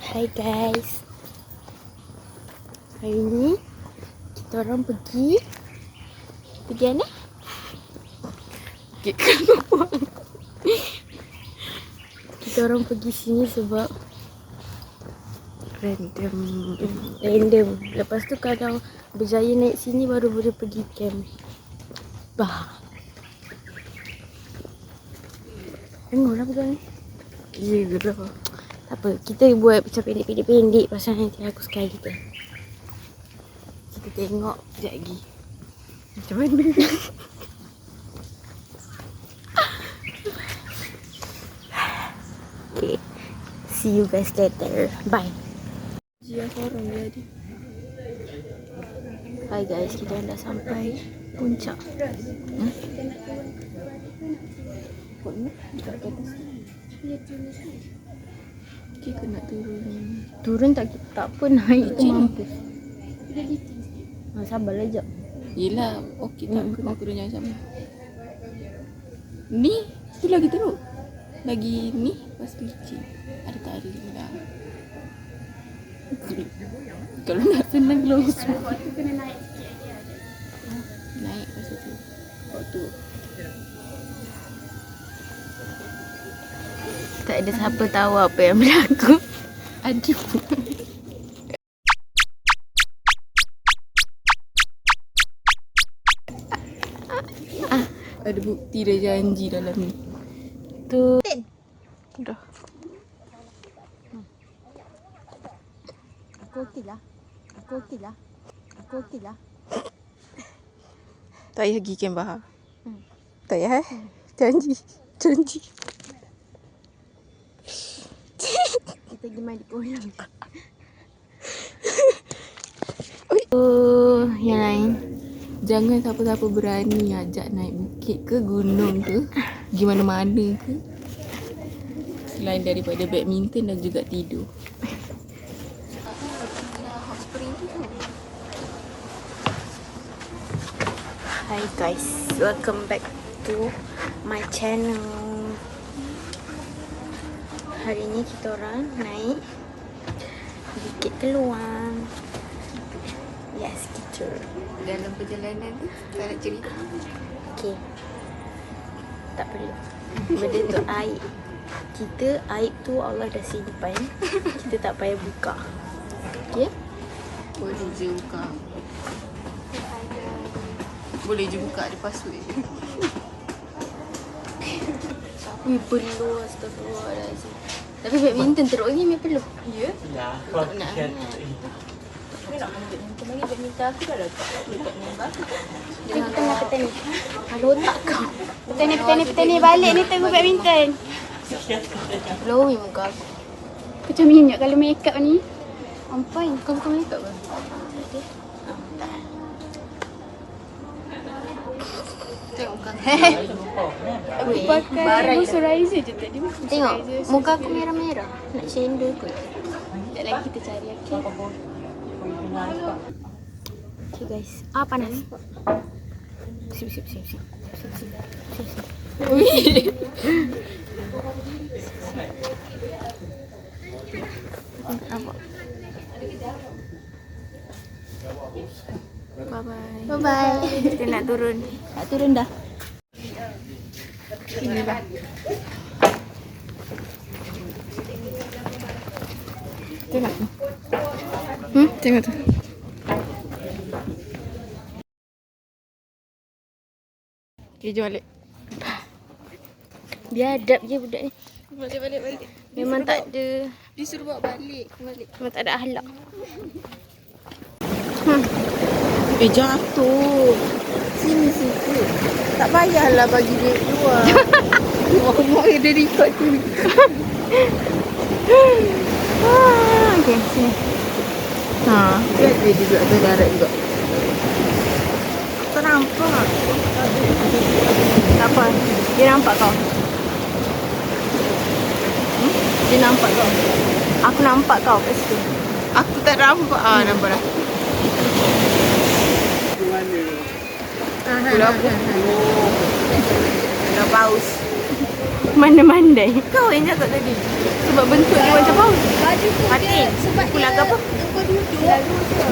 Hai guys. Hari ni kita orang pergi pergi mana? Pergi ke. Kita orang pergi sini sebab random. Random. Lepas tu kalau berjaya naik sini baru boleh pergi camp. Bah. Tengoklah pegang ni. Ya ke dah. Tak apa, kita buat macam pendek-pendek-pendek pasal nanti aku sekali kita. Kita tengok sekejap lagi. Macam mana? okay. See you guys later. Bye. Jia korang jadi. Hai guys, kita dah sampai puncak. Hmm? Dekat atas. Kita nak turun. Turun tak tak apa naik tu mampus. Ha, sabarlah jap. Yelah, okey tak hmm. kena turun jangan sama. Ni, tu lagi teruk. Lagi ni, lepas tu licin. Ada tarik lah. Kalau nak senang long semua. Naik pasal tu. Waktu Tak ada siapa tahu apa yang berlaku. Aduh. Ada bukti dia janji dalam ni. Tu. Dah. Aku okey lah. Aku okey lah. Aku okey lah. Tak payah pergi Bahar. Hmm. Tak payah eh? Janji. Janji. Pergi mandi kolam. Oh, yang lain. Jangan siapa-siapa berani ajak naik bukit ke gunung ke. Pergi mana-mana ke. Selain daripada badminton dan juga tidur. Hi guys, welcome back to my channel. Hari ni kita orang naik Bukit Keluang. Yes, kita. Dalam perjalanan tu, tak nak cerita. Okay. Tak perlu. Benda tu aib. Kita aib tu Allah dah simpan. Kita tak payah buka. Okay? Boleh je buka. Boleh je buka ada password je. Ui, perlu astagfirullahaladzim. Tapi badminton teruk lagi, memang perlu. Ya? Ya, Tak nak. Badminton lagi badminton aku dah letak dekat. Kita tengah petani. Kalau otak kau. Petani, petani, petani. Balik ni tengok badminton. Glowing muka aku. Macam minyak kalau make up ni. Ampai, kau bukan makeup ke? Tengok muka aku. Aku pakai barai dah. moisturizer je tadi. Tengok, muka aku merah-merah. Nak shadow kot. Sekejap lagi kita cari, okey? Okay guys. Ah, panas. Sip, sip, sip, sip. Sip, sip, sip, sip. Nampak? Bye-bye. Bye-bye. Kita nak turun. Tak turun dah. Ini dah. Tengok tu. Hmm? Tengok tu. Okay, jom balik. Biadab je budak ni. Balik, balik, balik. Memang tak ada Disuruh bawa balik. Balik. memang tak ada akhlak. Eh, jatuh. Sini sikit. Tak payahlah bagi dia keluar. Rumah-rumah dia record tu. Ah, okay, sini. Ha, dia juga tu darat juga. Tak nampak. Tak apa. Dia nampak kau. Hmm? Dia nampak kau. Aku nampak kau kat situ. Aku tak nampak. Ah, nampak dah. Pulau aku. Pulau paus. Mandai-mandai. Kau yang cakap tadi. Sebab bentuk dia macam? Patin. Sebab Pulang apa?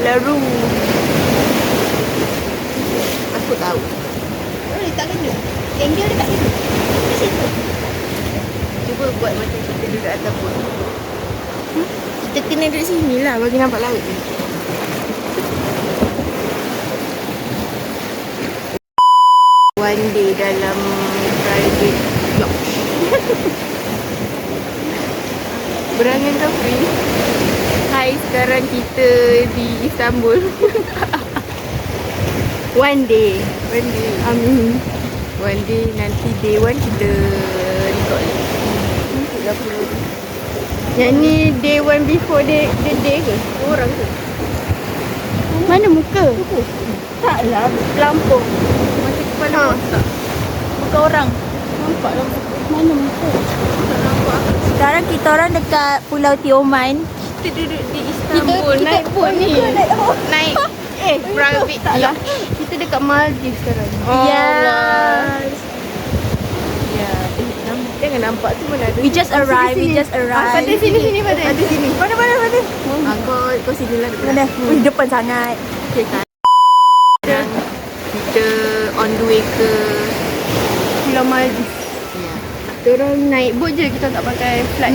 Laru. Aku tahu. Oh, letak kena. Angle dekat situ. Di situ. Cuba buat macam kita duduk atas pun. Hmm? Kita kena duduk sini lah bagi nampak laut je. One day dalam private yacht. Berangan kau free? Hai, sekarang kita di Istanbul. One day. One day. Amin. One day nanti day one kita record lagi. 30. Yang ni day one before day, the day ke? Orang ke? Mana muka? Taklah, pelampung. Kepala ha. otak. Muka orang. Nampak lah muka. Mana muka? Tak. Sekarang kita orang dekat Pulau Tioman. Kita duduk di Istanbul. kita- naik boat ni. Naik. Eh, private Taklah. Kita dekat Maldives sekarang. Oh, yes. Ya, eh, nam- jangan nampak tu mana ada. We just arrived, we just arrived. Ah, Pada sini, sini, pada. Pada sini. Mana, mana, mana? Kau, sini lah. Mana? Ui, depan sangat. Okay, kita on the way ke Pulau Maldives. Ya. Kita orang naik boat je, kita tak pakai flight.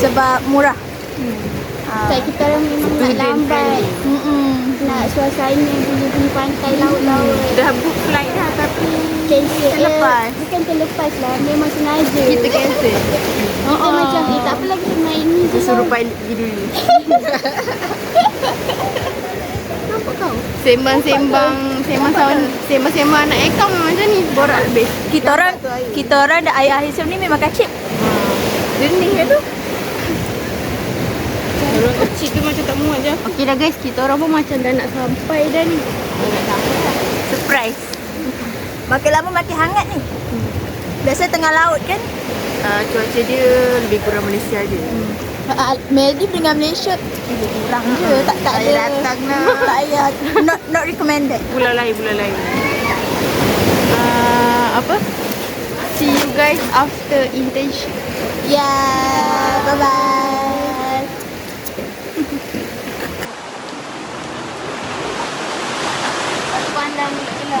Sebab murah. Tak kita orang memang nak lambat. friendly. Mm-mm. Nak suasana bunyi-bunyi pantai laut-laut. Dah book flight dah tapi Cancel. Terlepas. Eh, bukan terlepas lah. Memang sengaja. kita cancel. Kita macam, eh tak apalah kita naik ni je Kita suruh lah. pilot pergi dulu. Kau? Sembang-sembang, sembang-sembang, sembang-sembang anak ekam memang macam ni. Borak lebih. Kita orang kita orang dah ayah Hisam ni memang kacip. Jenis ke tu? Orang kecil tu macam tak muat je. Okey dah guys, kita orang pun macam dah nak sampai dah ni. Nak sampai. Surprise. Makin lama makin hangat ni. Biasa tengah laut kan? Uh, cuaca dia lebih kurang Malaysia je. Uh, Maldives dengan Malaysia kurang je. Tak tak Saya ada. datang lah. Tak payah. Not not recommended. Pulau lain, pulau lain. Uh, apa? See you guys after internship. Yeah. Bye bye. Pandang pula.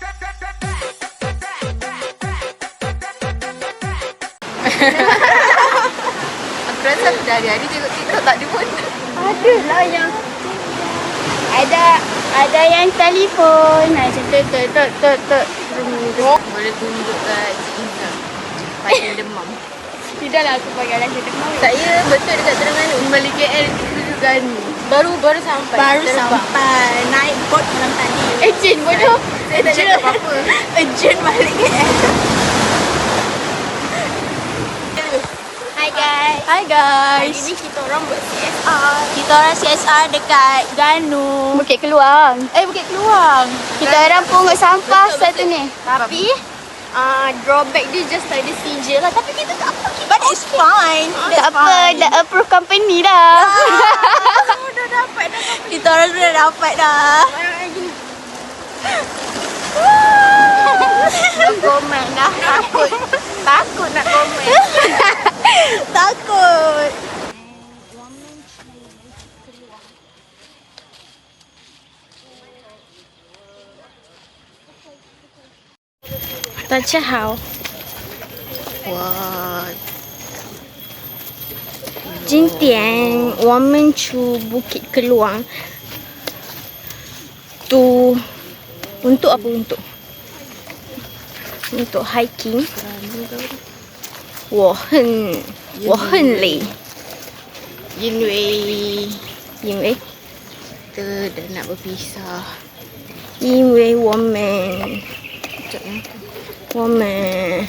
Aku rasa aku dah hari-hari tengok TikTok tak ada pun. Ada lah yang ada ada yang telefon. Macam tu tu tu tu tu. Boleh tunjuk kat Cik Iza. Pasien demam. Tidak lah aku pakai rasa demam. Saya betul dekat Terengganu. Balik KL tuju Ganu. Baru baru sampai. Baru Terbang. sampai naik boat malam tadi. Eh, Jin bodoh. Saya tak cakap apa-apa. Urgent balik KL. Hi guys. Hi guys. Hari ni kita orang buat CSR. Kita orang CSR dekat Ganu. Bukit Keluang. Eh Bukit Keluang. Kita orang pungut sampah satu ni. Tapi uh, drawback dia just ada CJ lah. Tapi kita tak apa. But it's fine. Tak apa, dah approve company dah. Dah dapat dah. Kita orang sudah dapat dah. Nak komen dah. Takut. Takut nak komen. Takut. 大家好，我今天我们去 Bukit Keluang tu untuk apa untuk untuk hiking 我很我很累因为因为 kita dah nak berpisah 因为我们 Woman.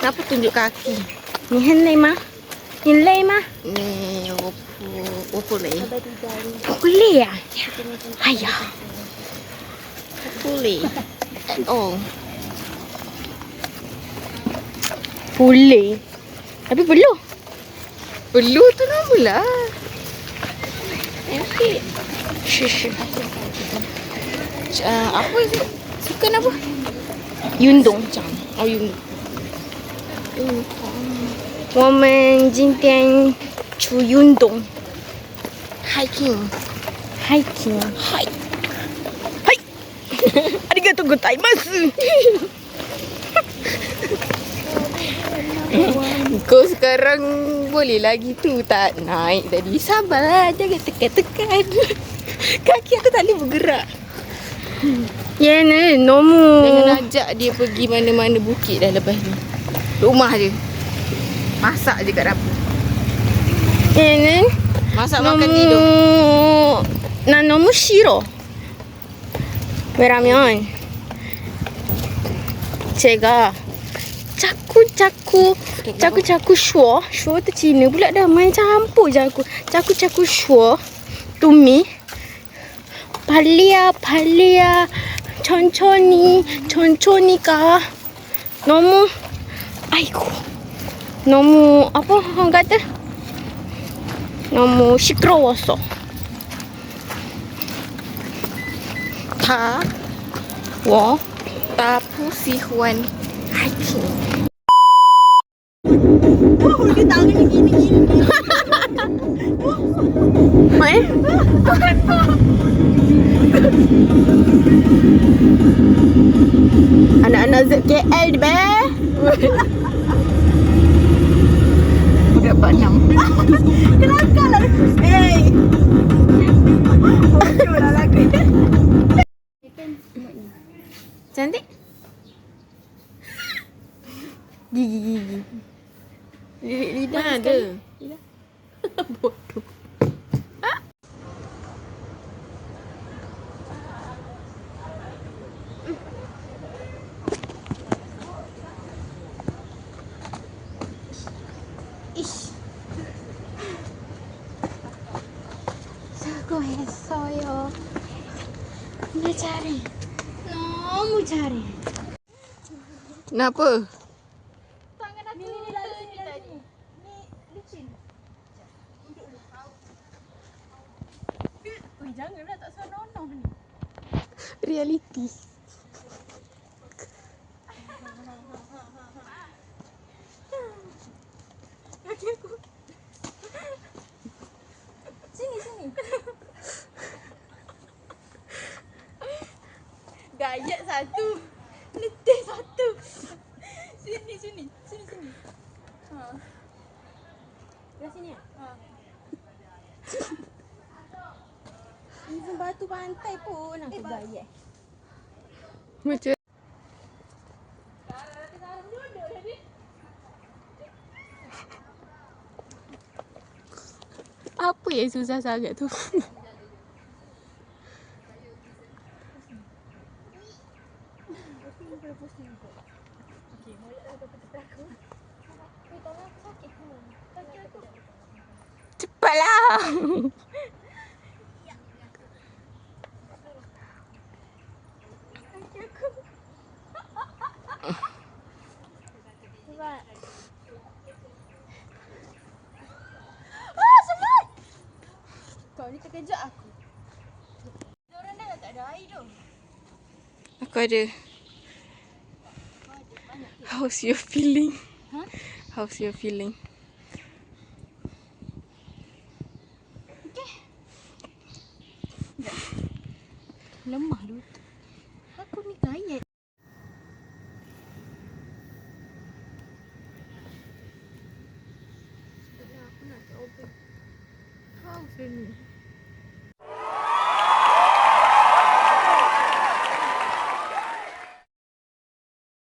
Kenapa tunjuk kaki? Ni henlei mah? Ni lei mah? Ni opo, opo lei. Opo lei ya? Ayo. Puli. Oh. Puli. Tapi belu. Belu tu nama lah. 是是，Uh, apa sih? Sukan apa? 运动。Oh, you. 我们今天去运动 Hiking.，hiking。Hike. はい。ありがとうございます。Kau sekarang boleh lagi tu tak naik tadi. Sabarlah, jangan tekan-tekan. Kaki aku tak boleh bergerak. 얘는 너무 Jangan ajak dia pergi mana-mana bukit dah lepas ni. Rumah je. Masak je kat dapur. 얘는 Masak 너무 makan tidur. 난 너무 싫어. 왜냐면 제가 caku caku. Caku caku shua shua tu Cina pula dah. Main campur je aku. Caku caku shua to me palia palia. Conconi conconi ka nomu. Aiku. Nomu apa orang kata? Nomu shikrowoso. Ta. Wo. Ta pusi huan. Eh? Anak-anak ZKL ni, be. Dapat enam. Cantik? cari. No, mu cari. Kenapa? Tangan aku ni lalu ni tadi. Ni licin. Duduk dulu. Oi, janganlah tak seronok ni. Reality. Satu. Letih satu. Sini, sini. Sini, sini. Ha. Belah sini ya? Ha. Even batu pantai pun aku gayat. Macam Apa yang susah sangat tu? Cepatlah. Kau ni terkejut aku. Diorang dah tak ada air tu. Aku ada. How's your feeling? Huh? How's your feeling?